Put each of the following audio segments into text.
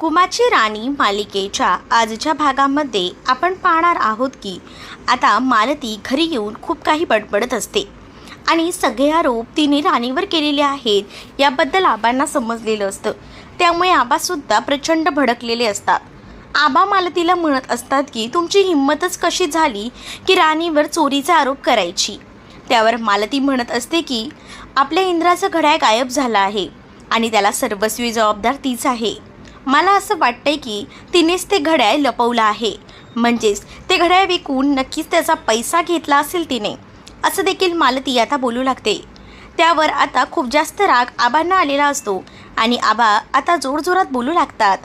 कुमाची राणी मालिकेच्या आजच्या भागामध्ये आपण पाहणार आहोत की आता मालती घरी येऊन खूप काही बडबडत असते. आणि सगळे आरोप तिने राणीवर केलेले आहेत याबद्दल आबांना समजलेलं असतं. त्यामुळे आबासुद्धा प्रचंड भडकलेले असतात. आबा मालतीला म्हणत असतात की तुमची हिंमतच कशी झाली की राणीवर चोरीचा आरोप करायची? त्यावर मालती म्हणत असते की आपल्या इंद्राचं घड्याळ गायब झालं आहे आणि त्याला सर्वस्वी जबाबदार तीच आहे. मला असं वाटतंय की तिनेच ते घड्याळ लपवलं आहे. म्हणजेच ते घड्याळ विकून नक्कीच त्याचा पैसा घेतला असेल तिने. असं देखील मालती आता बोलू लागते. त्यावर आता खूप जास्त राग आबांना आलेला असतो आणि आबा आता जोरजोरात बोलू लागतात.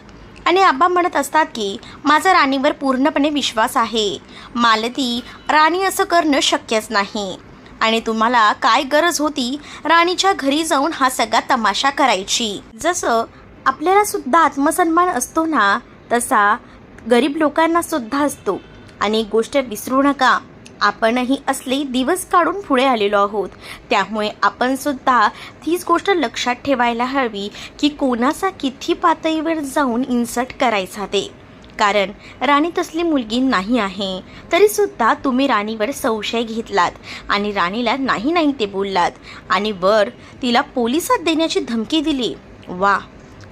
आणि आबा म्हणत असतात की माझा राणीवर पूर्णपणे विश्वास आहे. मालती राणी असं करणं शक्यच नाही. आणि तुम्हाला काय गरज होती राणीच्या घरी जाऊन हा सगळा तमाशा करायची. जसं आपल्याला सुद्धा आत्मसन्मान असतो ना तसा गरीब लोकांना सुद्धा असतो. आणि एक गोष्ट विसरू नका आपणही असले दिवस काढून पुढे आलेलो आहोत. त्यामुळे आपण सुद्धा तीच गोष्ट लक्षात ठेवायला हवी की कोणाचा किती पातळीवर जाऊन इन्सर्ट करायचा ते. कारण राणी तसली मुलगी नाही आहे तरीसुद्धा तुम्ही राणीवर संशय घेतलात आणि राणीला नाही नाही ते बोललात. आणि वर तिला पोलिसात देण्याची धमकी दिली. वा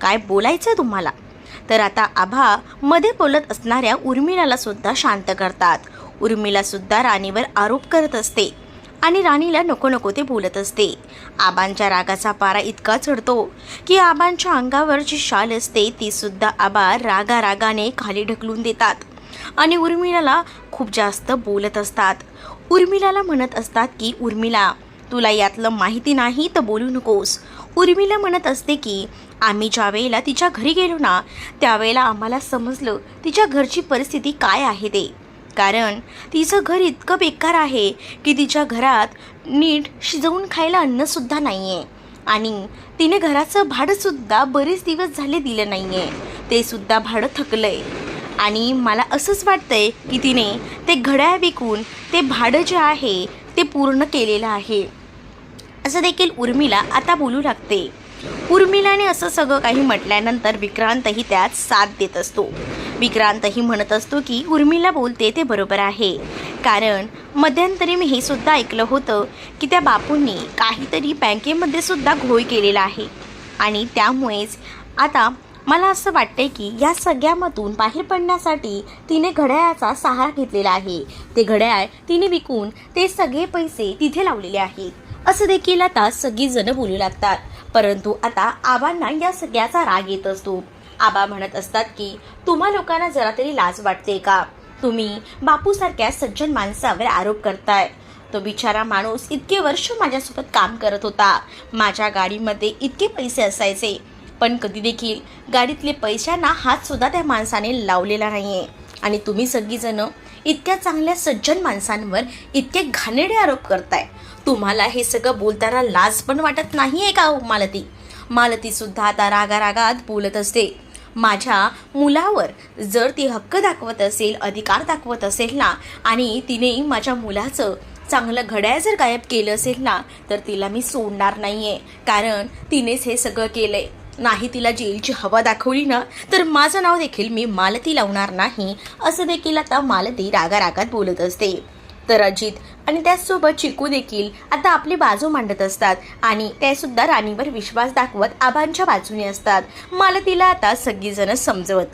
काय बोलायचं तुम्हाला? तर आता आभा मध्ये बोलत असणाऱ्या उर्मिलाला सुद्धा शांत करतात. उर्मिला सुद्धा राणीवर आरोप करत असते आणि राणीला नको नको ते बोलत असते. आबांच्या रागाचा पारा इतका चढतो की आबांच्या अंगावर जी शाल असते ती सुद्धा आबा रागा रागाने खाली ढकलून देतात आणि उर्मिलाला खूप जास्त बोलत असतात. उर्मिलाला म्हणत असतात की उर्मिला तुला यातलं माहिती नाही तर बोलू नकोस. उर्मिला म्हणत असते की आम्ही ज्या वेळेला तिच्या घरी गेलो ना त्यावेळेला आम्हाला समजलं तिच्या घरची परिस्थिती काय आहे ते. कारण तिचं घर इतकं बेकार आहे की तिच्या घरात नीट शिजवून खायला अन्नसुद्धा नाही आहे आणि तिने घराचं भाडंसुद्धा बरेच दिवस झाले दिलं नाही आहे ते सुद्धा भाडं थकलं आहे आणि मला असंच वाटतंय की तिने ते घड्याळ विकून ते भाडं जे आहे ते पूर्ण केलेलं आहे. असं देखील उर्मिला आता बोलू लागते. उर्मिलाने असं सगळं काही म्हटल्यानंतर विक्रांतही त्यात साथ देत असतो. विक्रांतही म्हणत असतो की उर्मिला बोलते ते बरोबर आहे. कारण मध्यंतरी मी हे सुद्धा ऐकलं होतं की त्या बापूंनी काहीतरी बँकेमध्ये सुद्धा घोळ केलेला आहे. आणि त्यामुळेच आता मला असं वाटतंय की या सगळ्यामधून बाहेर पडण्यासाठी तिने घड्याळाचा सहारा घेतलेला आहे. ते घड्याळ तिने विकून ते सगळे पैसे तिथे लावलेले आहेत. असं देखील आता सगळीजणं बोलू लागतात. परंतु आता आबांना या सगळ्याचा राग येत असतो. आबा म्हणत असतात की तुम्हा लोकांना जरा तरी लाज वाटते का? तुम्ही बापूसारख्या सज्जन माणसावर आरोप करताय. तो बिचारा माणूस इतके वर्ष माझ्यासोबत काम करत होता. माझ्या गाडीमध्ये इतके पैसे असायचे. पण कधी देखील गाडीतले पैशांना हात सुद्धा त्या माणसाने लावलेला नाहीये. आणि तुम्ही सगळीजणं इतक्या चांगल्या सज्जन माणसांवर इतके घाणेरडे आरोप करताय. तुम्हाला हे सगळं बोलताना लाज पण वाटत नाही आहे का हो मालती? मालतीसुद्धा आता रागारागात बोलत असते. माझ्या मुलावर जर ती हक्क दाखवत असेल अधिकार दाखवत असेल ना आणि तिने माझ्या मुलाचं चांगलं घड्याळ जर गायब केलं असेल ना तर तिला मी सोडणार नाही आहे कारण तिनेच हे सगळं केलं आहे नाही तिला जेलची हवा दाखवली ना तर माझं नाव देखील मी मालती लावणार नाही असं देखील आता मालती रागारागात बोलत असते. तर अजित आणि त्याचसोबत चिकू देखील आता आपली बाजू मांडत असतात आणि ते सुद्धा राणीवर विश्वास दाखवत आबांच्या बाजूने असतात. मालतीला आता सगळीजणं समजवत.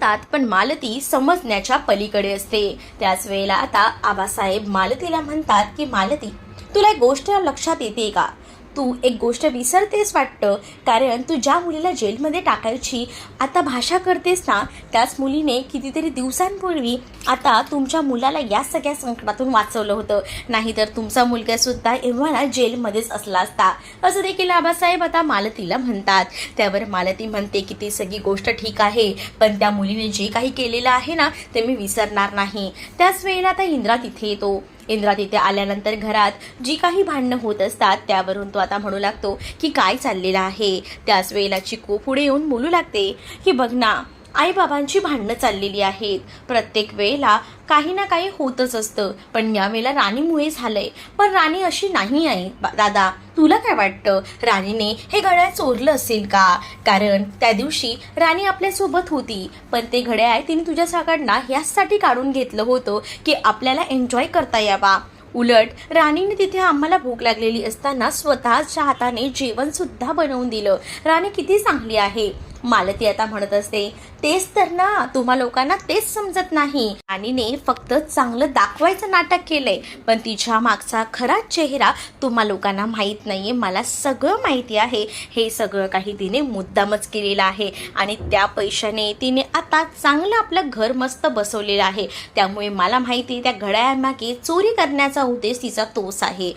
तात पण मालती समजण्याच्या पलीकडे असते. त्याच वेळेला आता आबासाहेब मालतीला म्हणतात की मालती तुला एक गोष्ट लक्षात येते का? तू एक गोष्ट विसरतेस वाटतं? कारण तू ज्या मुलीला जेलमध्ये टाकायची आता भाषा करतेस ना त्याच मुलीने कितीतरी दिवसांपूर्वी आता तुमच्या मुलाला या सगळ्या संकटातून वाचवलं होतं. नाहीतर तुमचा मुलगासुद्धा एव्हाना एव्हा जेलमध्येच असला असता. असं देखील आबासाहेब आता मालतीला म्हणतात. त्यावर मालती म्हणते की ती सगळी गोष्ट ठीक आहे पण त्या मुलीने जे काही केलेलं आहे ना ते मी विसरणार नाही. त्याच वेळेला आता इंद्रा तिथे येतो. इंद्रा तिथे आल्यानंतर घरात जी काही भांडणं होत असतात त्यावरून तो आता म्हणू लागतो की काय चाललेलं आहे? त्याच वेळेला चिकू पुढे येऊन बोलू लागते की बघ ना आईबाबांची भांडणं चाललेली आहेत. प्रत्येक वेळेला काही ना काही होतच असतं. पण यावेळेला राणीमुळे झालंय. पण राणी अशी नाही आहे. दादा तुला काय वाटतं? राणीने हे घड्याळ चोरलं असेल का? कारण त्या दिवशी राणी आपल्यासोबत होती. पण ते घड्याळ तिने तुझ्या तुझ्याकडनं ह्यासाठी काढून घेतलं होतं की आपल्याला एन्जॉय करता यावा. उलट राणीने तिथे आम्हाला भूक लागलेली असताना स्वतःच्या हाताने जेवण सुद्धा बनवून दिलं. राणी किती चांगली आहे. मालती आता म्हणत असते तेच तर ना तुम्हा लोकांना तेच समजत नाही. राणीने फक्त चांगलं दाखवायचं नाटक केलंय पण तिच्या मागचा खरा चेहरा तुम्हा लोकांना माहीत नाहीये मला सगळं माहिती आहे. हे सगळं काही तिने मुद्दामच केलेलं आहे आणि त्या पैशाने तिने आता चांगलं आपलं घर मस्त बसवलेलं आहे. त्यामुळे मला माहिती आहे त्या घड्याळ्यामागे चोरी करण्याचा उद्देश तिचा तोच आहे.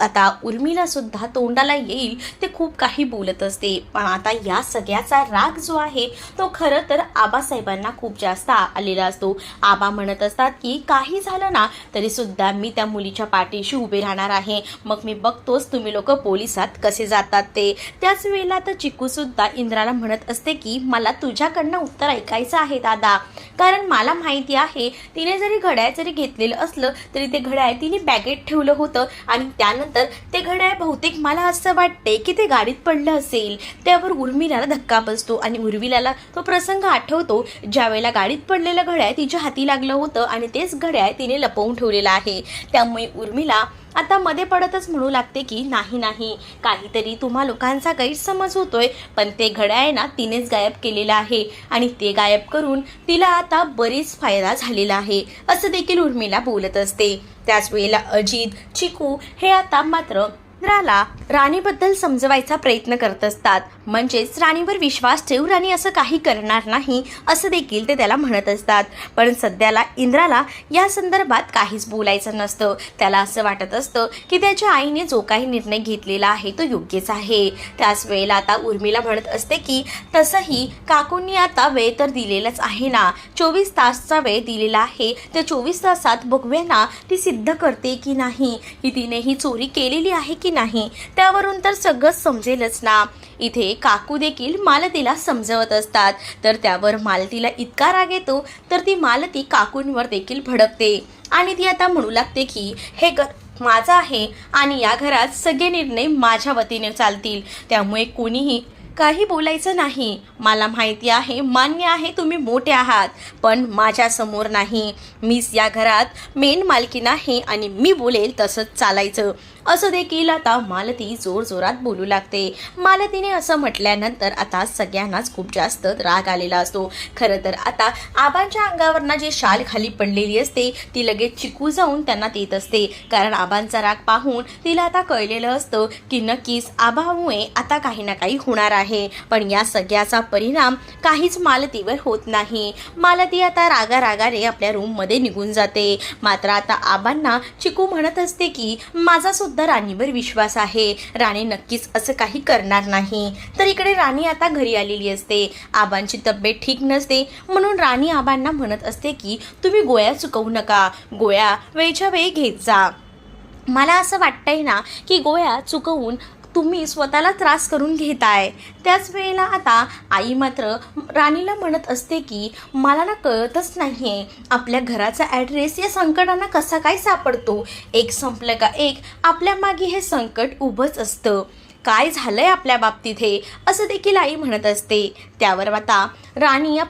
आता उर्मिला सुद्धा तोंडाला येईल ते खूप काही बोलत असते. पण आता या सगळ्याचा राग जो आहे तो खरं तर आबासाहेबांना खूप जास्त आलेला असतो. आबा म्हणत असतात की काही झालं ना तरी सुद्धा मी त्या मुलीच्या पाठीशी उभे राहणार आहे. मग मी बघतोच तुम्ही लोक पोलिसात कसे जातात ते. त्याच वेळेला तर चिकू सुद्धा इंद्राला म्हणत असते की मला तुझ्याकडनं उत्तर ऐकायचं आहे दादा. कारण मला माहिती आहे तिने जरी घड्याळ जरी घेतलेलं असलं तरी ते घड्याळ तिने बॅगेत ठेवलं होतं आणि त्यानंतर ते घड्याळ बहुतेक मला असं वाटते की ते गाडीत पडलं असेल. त्यावर उर्मिलाला धक्का बसतो आणि उर्मिलाला तो प्रसंग आठवतो. ज्यावेळेला गाडीत पडलेलं घड्याळ तिच्या हाती लागलं होतं आणि तेच घड्याळ तिने लपवून ठेवलेलं आहे. त्यामुळे उर्मिला आता मध्ये पडतच म्हणू लागते की नाही नाही. काहीतरी तुम्हा लोकांचा गैरसमज होतोय पण ते घड्याळ ना तिनेच गायब केलेलं आहे. आणि ते गायब करून तिला आता बरीच फायदा झालेला आहे असं देखील उर्मिला बोलत असते. त्याच वेळेला अजित चिकू हे आता मात्र इंद्राला राणीबद्दल समजवायचा प्रयत्न करत असतात. म्हणजेच राणीवर विश्वास ठेवू राणी असं काही करणार नाही असं देखील ते त्याला म्हणत असतात. पण सध्याला इंद्राला या संदर्भात काहीच बोलायचं नसतं. त्याला असं वाटत असतं की त्याच्या आईने जो काही निर्णय घेतलेला आहे तो योग्यच आहे. त्याच वेळेला आता उर्मिला म्हणत असते की तसंही काकूंनी आता वेळ तर दिलेलाच आहे ना. चोवीस तासचा वेळ दिलेला आहे. त्या चोवीस तासात बघूया ना ती सिद्ध करते की नाही. ही तिने ही चोरी केलेली आहे की नाही. त्यावरून तर सगळं समजेलच ना. इथे काकू देखील मालतीला समजवत असतात. तर त्यावर मालतीला इतका राग येतो तर ती मालती काकूंवर देखील भडकते. आणि ती आता म्हणू लागते की हे घर माझं आहे आणि या घरात सगळे निर्णय माझ्या वतीने चालतील. त्यामुळे कोणीही काही बोलायचं नाही. मला माहिती आहे मान्य आहे तुम्ही मोठे आहात. पण माझ्यासमोर नाही. मीच या घरात मेन मालकी आहे आणि मी बोलेल तसंच चालायचं. असं देखील आता मालती जोरजोरात बोलू लागते. मालतीने असं म्हटल्यानंतर आता सगळ्यांनाच खूप जास्त राग आलेला असतो. खरं तर आता आबांच्या अंगावरनं जे शाल खाली पडलेली असते ती लगेच चिकू जाऊन त्यांना देत असते. कारण आबांचा राग पाहून तिला आता कळलेलं असतं की नक्कीच आबामुळे आता काही ना काही होणार आहे. पण या सगळ्याचा परिणाम काहीच मालतीवर होत नाही. मालती आता रागा रागाने आपल्या रूममध्ये निघून जाते. मात्र आता आबांना चिकू म्हणत असते की माझा सुद्धा राणीवर विश्वास आहे. राणी नक्कीच असं काही करणार नाही. तर इकडे राणी आता घरी आलेली असते. आबांची तब्येत ठीक नसते. म्हणून राणी आबांना म्हणत असते की तुम्ही गोळ्या चुकवू नका. गोळ्या वेळच्या वेळी घेत जा. मला असं वाटतंय ना की गोळ्या चुकवून तुम्ही स्वतःला त्रास करून घेताय. त्याच वेळेला आता आई मात्र राणीला म्हणत असते की मला ना कळतच नाही आहे आपल्या घराचा ॲड्रेस या संकटांना कसा काय सापडतो? एक संपलं का एक? आपल्या मागे हे संकट उभंच असतं. काय झालंय आपल्या बाबतीत हे? असं देखील आई म्हणत असते. त्यावर आता राणी या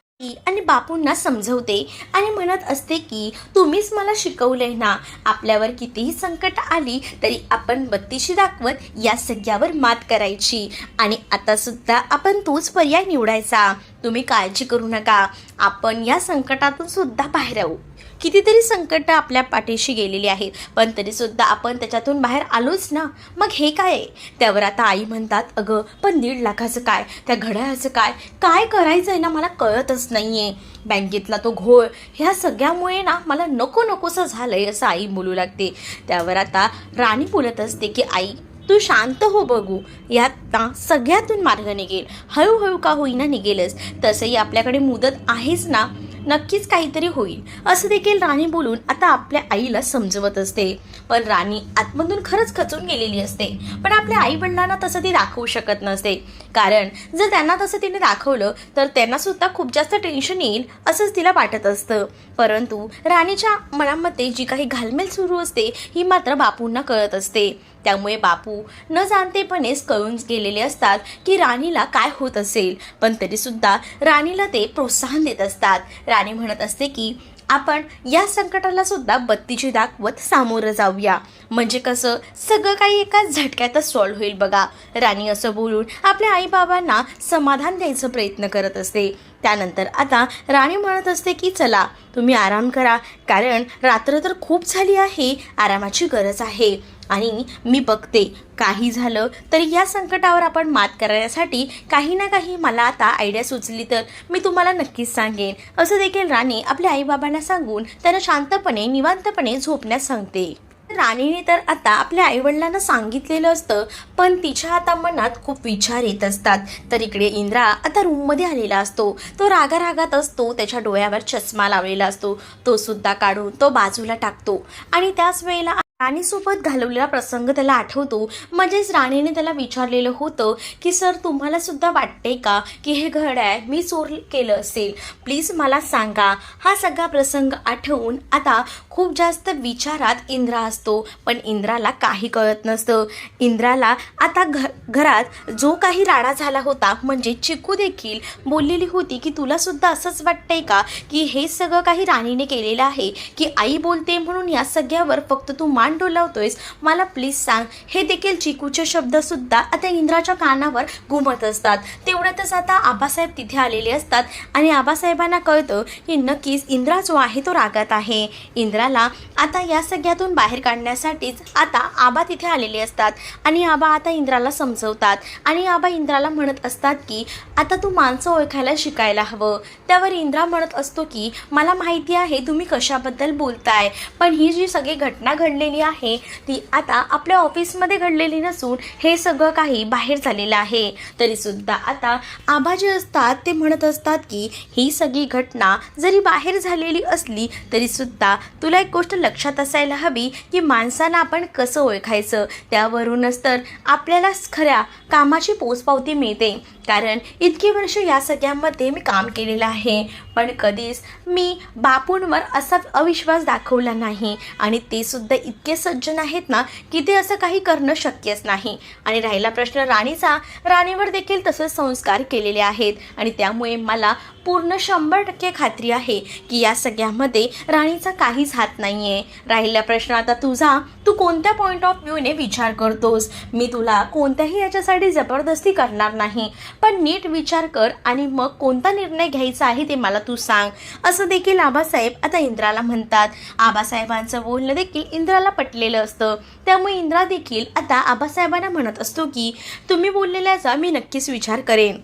आणि बापूंना समजवते आणि म्हणत असते की तुम्हीच मला शिकवले ना आपल्यावर कितीही संकट आली तरी आपण बत्तीशी दाखवत या सगळ्यावर मात करायची. आणि आता सुद्धा आपण तोच पर्याय निवडायचा. तुम्ही काळजी करू नका. आपण या संकटातून सुद्धा बाहेर आहोत. कितीतरी संकट आपल्या पाठीशी गेलेली आहेत. पण तरीसुद्धा आपण त्याच्यातून बाहेर आलोच ना. मग हे काय? आहे त्यावर आता आई म्हणतात अगं पण दीड लाखाचं काय? त्या घड्याळाचं काय? काय करायचं आहे ना मला कळतच नाही आहे बँकेतला तो घोळ ह्या सगळ्यामुळे ना मला नको नकोसं झालं आहे असं आई बोलू लागते. त्यावर आता राणी बोलत असते की आई तू शांत हो बघू. यात ना सगळ्यातून मार्ग निघेल. हळूहळू का होईना निघेलच. तसंही आपल्याकडे मुदत आहेच ना. नक्कीच काहीतरी होईल. असं देखील राणी बोलून आता आपल्या आईला समजवत असते. पण राणी आतमधून खरंच खचून गेलेली असते. पण आपल्या आई वडिलांना तसं ती दाखवू शकत नसते. कारण जर त्यांना तसं तिने दाखवलं तर त्यांना सुद्धा खूप जास्त टेन्शन येईल असंच तिला वाटत असतं. परंतु राणीच्या मनामध्ये जी काही घालमेल सुरू असते ही मात्र बापूंना कळत असते. त्यामुळे बापू न जाणतेपणेच कळून गेलेले असतात की राणीला काय होत असेल. पण तरीसुद्धा राणीला ते प्रोत्साहन देत असतात. राणी म्हणत असते की आपण या संकटाला सुद्धा बत्तीची दाखवत सामोरं जाऊया. म्हणजे कसं? सगळं काही एका झटक्यातच सॉल्व्ह होईल बघा. राणी असं बोलून आपल्या आईबाबांना समाधान द्यायचा प्रयत्न करत असते. त्यानंतर आता राणी म्हणत असते की चला तुम्ही आराम करा. कारण रात्र तर खूप झाली आहे. आरामाची गरज आहे. आणि मी बघते काही झालं तर या संकटावर आपण मात करण्यासाठी काही ना काही मला आता आयडिया सुचली तर मी तुम्हाला नक्कीच सांगेन. असं देखील राणी आपल्या आईबाबांना सांगून त्यांना शांतपणे निवांतपणे झोपण्यास सांगते. राणीने तर आता आपल्या आईवडिलांना सांगितलेलं असतं पण तिच्या आता मनात खूप विचार येत असतात. तर इकडे इंद्रा आता रूममध्ये आलेला असतो. तो रागारागात असतो त्याच्या डोळ्यावर चष्मा लावलेला असतो. तो सुद्धा काढून तो बाजूला टाकतो. आणि त्याच वेळेला राणीसोबत घालवलेला प्रसंग त्याला आठवतो. म्हणजेच राणीने त्याला विचारलेलं होतं की सर तुम्हाला सुद्धा वाटते का की हे घड्याळ मी चोर केलं असेल. प्लीज मला सांगा. हा सगळा प्रसंग आठवून आता खूप जास्त विचारात इंद्रा असतो. पण इंद्राला काही कळत नसतं. इंद्राला आता घ घरात जो काही राडा झाला होता म्हणजे चिकू देखील बोललेली होती की तुला सुद्धा असंच वाटतंय का की हे सगळं काही राणीने केलेलं आहे? की आई बोलते म्हणून या सगळ्यावर फक्त तू मान डोलावतोयस मला प्लीज सांग. हे देखील चिकूचे शब्द सुद्धा आता इंद्राच्या कानावर घुमत असतात. तेवढ्यातच आता आबासाहेब तिथे आलेले असतात. आणि आबासाहेबांना कळतं की नक्कीच इंद्रा जो आहे तो रागात आहे. इंद्राला आता या सगळ्यातून बाहेर काढण्यासाठीच आता आबा तिथे आलेले असतात. आणि आबा आता इंद्राला समजवतात. आणि आबा इंद्राला म्हणत असतात की आता तू माणसं ओळखायला शिकायला हवं. त्यावर इंद्रा म्हणत असतो की मला माहिती आहे तुम्ही कशाबद्दल बोलताय. पण ही जी सगळी घटना घडलेली आहे ती आता आपल्या ऑफिसमध्ये घडलेली नसून हे सगळं काही बाहेर झालेलं आहे. तरीसुद्धा आता आबा जे असतात ते म्हणत असतात की ही सगळी घटना जरी बाहेर झालेली असली तरीसुद्धा तुला एक गोष्ट लक्षात असायला हवी की माणसांना आपण कसं ओळखायचं? त्यावरूनच तर आपल्याला खऱ्या कामाची पोचपावती मिळते. कारण इतकी वर्ष या सगळ्यामध्ये मी काम केलेलं आहे. पण कधीच मी बापूंवर असा अविश्वास दाखवला नाही. आणि ते सुद्धा इतके सज्जन आहेत ना की ते असं काही करणं शक्यच नाही. आणि राहिला प्रश्न राणीचा राणीवर देखील तसे संस्कार केलेले आहेत. आणि त्यामुळे मला पूर्ण शंभर टक्के खात्री आहे की या सगळ्यामध्ये राणीचा काहीच हात नाही आहे राहिला प्रश्न आता तुझा तू कोणत्या पॉईंट ऑफ व्ह्यूने विचार करतोस? मी तुला कोणत्याही याच्यासाठी जबरदस्ती करणार नाही. पण नीट विचार कर आणि मग कोणता निर्णय घ्यायचा आहे ते मला तू सांग. असं देखील आबासाहेब आता इंद्राला म्हणतात. आबासाहेबांचं बोलणं देखील इंद्राला पटलेलं असतं. त्यामुळे इंद्रा देखील आता आबासाहेबांना म्हणत असतो की तुम्ही बोललेल्याचा मी नक्कीच विचार करेन.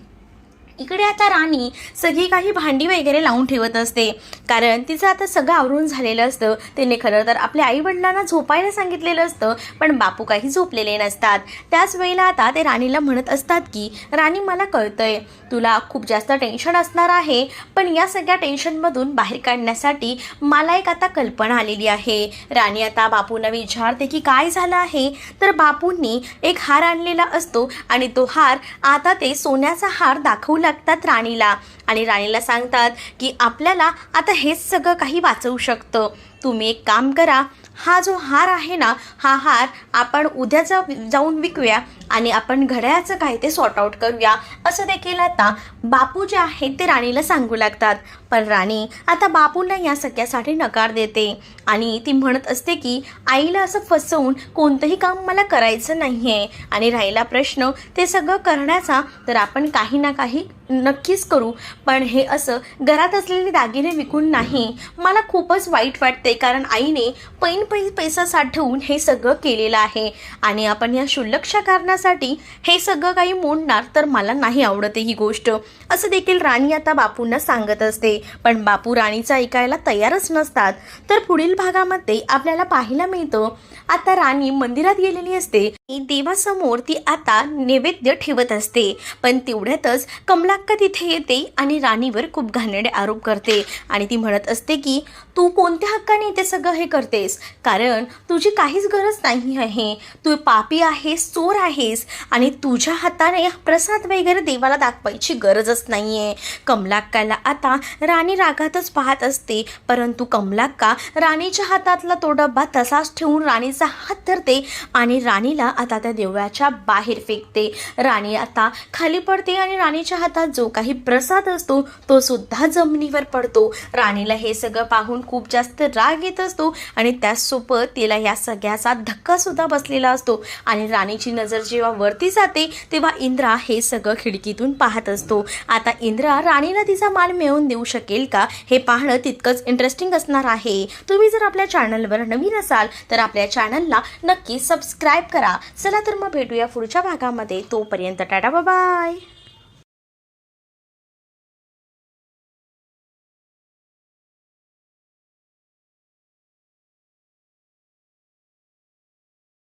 इकडे आता राणी सगळी काही भांडी वगैरे लावून ठेवत असते. कारण तिचं आता सगळं आवरून झालेलं असतं. तिने खरं तर आपल्या आईवडिलांना झोपायला सांगितलेलं असतं पण बापू काही झोपलेले नसतात. त्याच वेळेला आता ते राणीला म्हणत असतात की राणी मला कळतंय तुला खूप जास्त टेन्शन असणार आहे पण या सगळ्या टेन्शनमधून बाहेर काढण्यासाठी मला एक आता कल्पना आलेली आहे. राणी आता बापूंना विचारते की काय झालं आहे? तर बापूंनी एक हार आणलेला असतो आणि तो हार आता ते सोन्याचा हार दाखवला लागतात राणीला. आणि राणीला सांगतात की आपल्याला आता हेच सगळं काही वाचवू शकतं. तुम्ही एक काम करा. हा जो हार आहे ना हा हार आपण उद्याचा जाऊन विकूया आणि आपण घड्याळाचं काय ते सॉर्ट आउट करूया. असं देखील आता बापू जे आहेत ते राणीला सांगू लागतात. पण राणी आता बापूंना या सगळ्यासाठी नकार देते. आणि ती म्हणत असते की आईला असं फसवून कोणतंही काम मला करायचं नाही आहे आणि राहिला प्रश्न ते सगळं करण्याचा तर आपण काही ना काही नक्कीच करू. पण हे असं घरात असलेले दागिने विकून नाही. मला खूपच वाईट वाटते कारण आईने पैन पै पैसा साठवून हे सगळं केलेलं आहे. आणि आपण या क्षुल्लकशा कारणासाठी हे सगळं काही मोडणार तर मला नाही आवडत ही गोष्ट. असं देखील राणी आता बापूंना सांगत असते. पण बापू राणीचं ऐकायला तयारच नसतात. तर पुढील भागामध्ये आपल्याला पाहायला मिळतं आता राणी मंदिरात गेलेली असते. देवासमोर ती आता नैवेद्य ठेवत असते. पण तेवढ्यातच कमलाक्का तिथे येते आणि राणीवर खूप घाणेडे आरोप करते. आणि ती म्हणत असते की तू कोणत्या हक्काने ते सगळं हे करतेस? कारण तुझी काहीच गरज नाही आहे. तू पापी आहेस चोर आहे आहेस आणि तुझ्या हाताने प्रसाद वगैरे देवाला दाखवायची गरजच नाही आहे कमलाक्काला आता राणी रागातच पाहत असते परंतु कमलाक्का राणीच्या हातातला तो डब्बा तसाच ठेवून राणीचा हात धरते आणि राणीला आता त्या देवळाच्या बाहेर फेकते. राणी आता खाली पडते आणि राणीच्या हातात जो काही प्रसाद असतो तो सुद्धा जमिनीवर पडतो. राणीला हे सगळं पाहून खूप जास्त राग येत असतो आणि त्याचसोबत तिला या सगळ्याचा धक्का सुद्धा बसलेला असतो आणि राणीची नजर जेव्हा वरती जाते तेव्हा इंद्रा हे सगळं खिडकीतून पाहत असतो. आता इंद्रा राणीला तिचा मान मिळवून देऊ शकेल का? हे पाहणं तितकंच इंटरेस्टिंग असणार आहे. तुम्ही जर आपल्या चॅनलवर नवीन असाल तर आपल्या चॅनलला नक्की सबस्क्राईब करा. चला तर मग भेटूया पुढच्या भागामध्ये. तोपर्यंत टाटा बाय